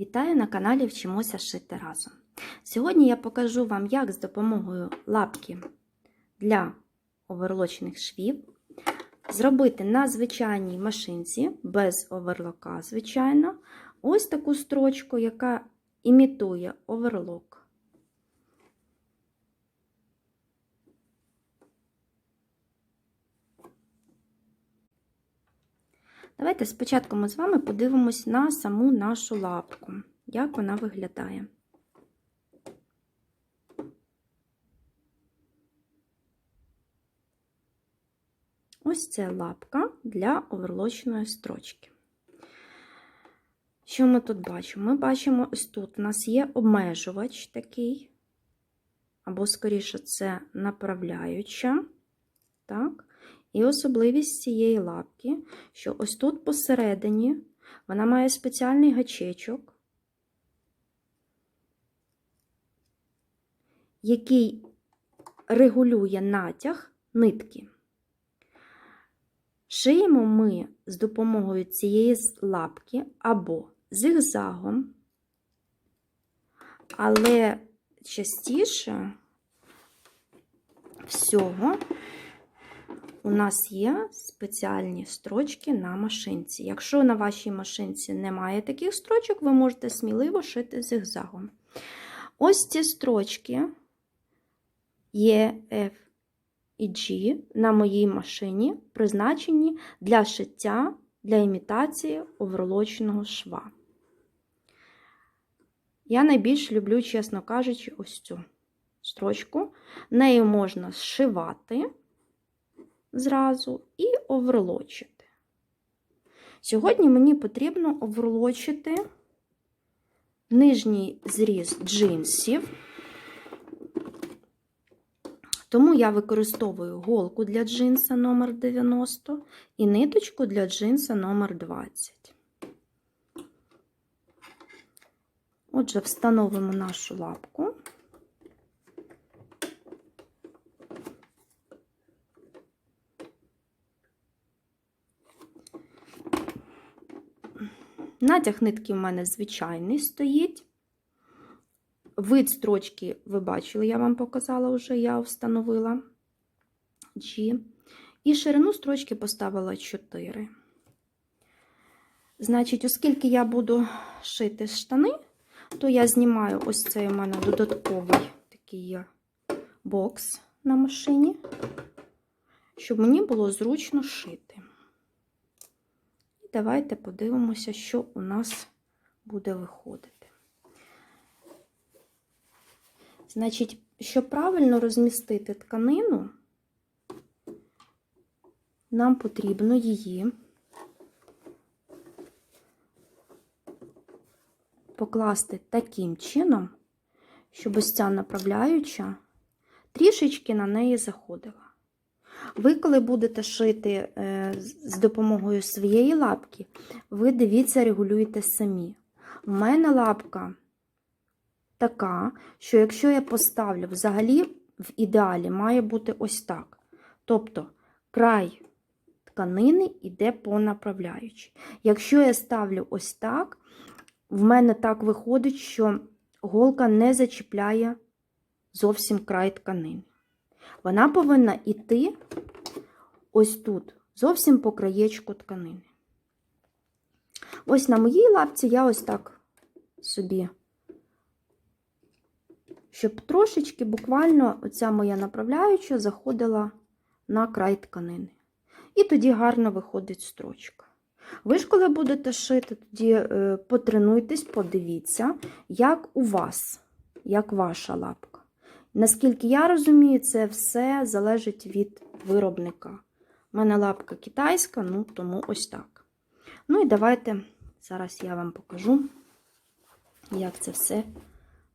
Вітаю на каналі Вчимося шити разом. Сьогодні я покажу вам, як з допомогою лапки для оверлочних швів зробити на звичайній машинці, без оверлока, звичайно, ось таку строчку, яка імітує оверлок. Давайте спочатку ми з вами подивимось на саму нашу лапку, як вона виглядає. Ось це лапка для оверлоченої строчки. Що ми тут бачимо? Ми бачимо, ось тут у нас є обмежувач такий, або, скоріше, це направляюча. Так? І особливість цієї лапки, що ось тут посередині вона має спеціальний гачечок, який регулює натяг нитки. Шиємо ми з допомогою цієї лапки або зигзагом, але частіше всього у нас є спеціальні строчки на машинці. Якщо на вашій машинці немає таких строчок, ви можете сміливо шити зигзагом. Ось ці строчки Е, F і G на моїй машині призначені для шиття, для імітації оверлоченого шва. Я найбільш люблю, чесно кажучи, ось цю строчку. Нею можна зшивати зразу і оверлочити. Сьогодні мені потрібно оверлочити нижній зріз джинсів, тому я використовую голку для джинса номер 90 і ниточку для джинса номер 20. Отже, встановимо нашу лапку. Натяг нитки в мене звичайний стоїть. Вид строчки, ви бачили, я вам показала вже, я встановила G. І ширину строчки поставила 4. Значить, оскільки я буду шити штани, то я знімаю ось цей у мене додатковий такий бокс на машині, щоб мені було зручно шити. Давайте подивимося, що у нас буде виходити. Значить, щоб правильно розмістити тканину, нам потрібно її покласти таким чином, щоб ось ця направляюча трішечки на неї заходила. Ви, коли будете шити з допомогою своєї лапки, ви дивіться, регулюєте самі. У мене лапка така, що якщо я поставлю взагалі в ідеалі має бути ось так. Тобто край тканини йде по направляючій. Якщо я ставлю ось так, в мене так виходить, що голка не зачіпляє зовсім край тканини. Вона повинна йти ось тут, зовсім по краєчку тканини. Ось на моїй лапці я ось так собі щоб трошечки буквально оця моя направляюча заходила на край тканини. І тоді гарно виходить строчка. Ви ж, коли будете шити, тоді е, потренуйтесь, подивіться, як у вас, як ваша лапка. Наскільки я розумію, це все залежить від виробника. У мене лапка китайська, ну тому ось так. Ну і давайте зараз я вам покажу, як це все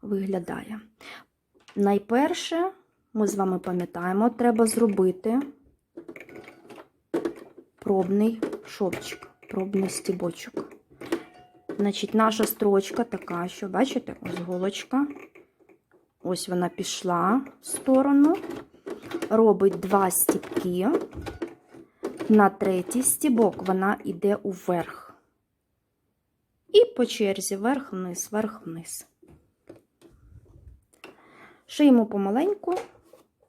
виглядає. Найперше, ми з вами пам'ятаємо, треба зробити пробний шовчик, пробний стібочок. Значить, наша строчка така, що, бачите, ось голочка. Ось вона пішла в сторону, робить два стібки. На третій стібок вона йде уверх. І по черзі вверх-вниз, вверх-вниз. Шиємо помаленьку,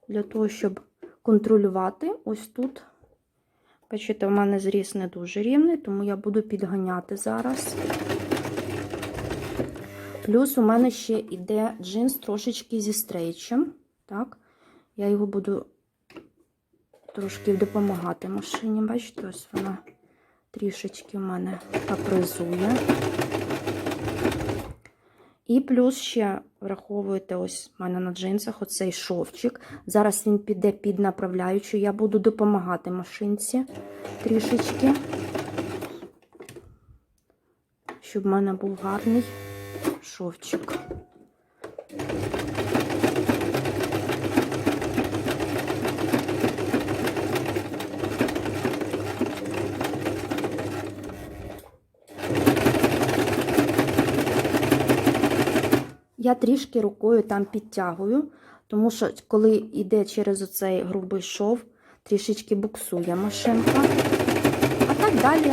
для того, щоб контролювати ось тут. Бачите, у мене зріз не дуже рівний, тому я буду підганяти зараз. Плюс у мене ще йде джинс трошечки зі стрейчем. Так, я його буду трошки допомагати машині. Бачите, ось вона трішечки в мене капризує. І плюс ще враховуєте, ось в мене на джинсах оцей шовчик. Зараз він піде під направляючу. Я буду допомагати машинці трішечки, щоб в мене був гарний шовчик. Я трішки рукою там підтягую, тому що коли йде через оцей грубий шов, трішечки буксує машинка. А так далі,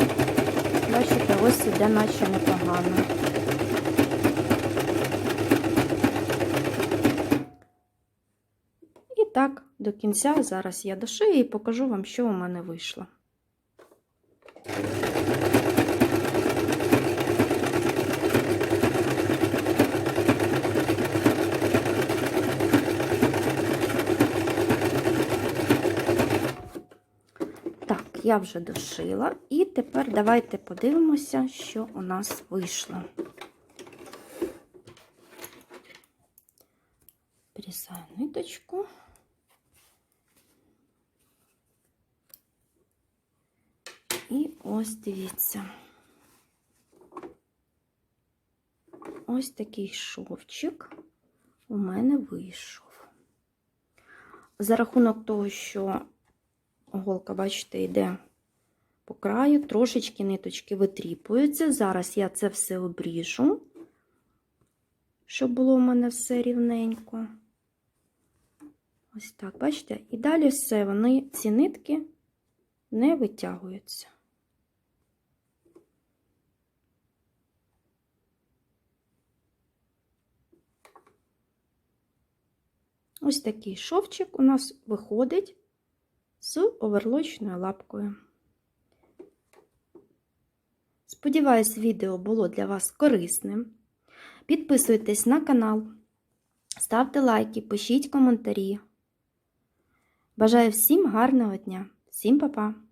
бачите, ось іде наче непогано. І так, до кінця зараз я дошию і покажу вам, що у мене вийшло. Так, я вже дошила. І тепер давайте подивимося, що у нас вийшло. Присаю ниточку. І ось дивіться. Ось такий шовчик у мене вийшов. За рахунок того, що голка, бачите, йде по краю, трошечки ниточки витріпуються. Зараз я це все обріжу, щоб було у мене все рівненько. Ось так, бачите? І далі все, вони, ці нитки не витягуються. Ось такий шовчик у нас виходить з оверлочною лапкою. Сподіваюсь, відео було для вас корисним. Підписуйтесь на канал, ставте лайки, пишіть коментарі. Бажаю всім гарного дня, всім па-па!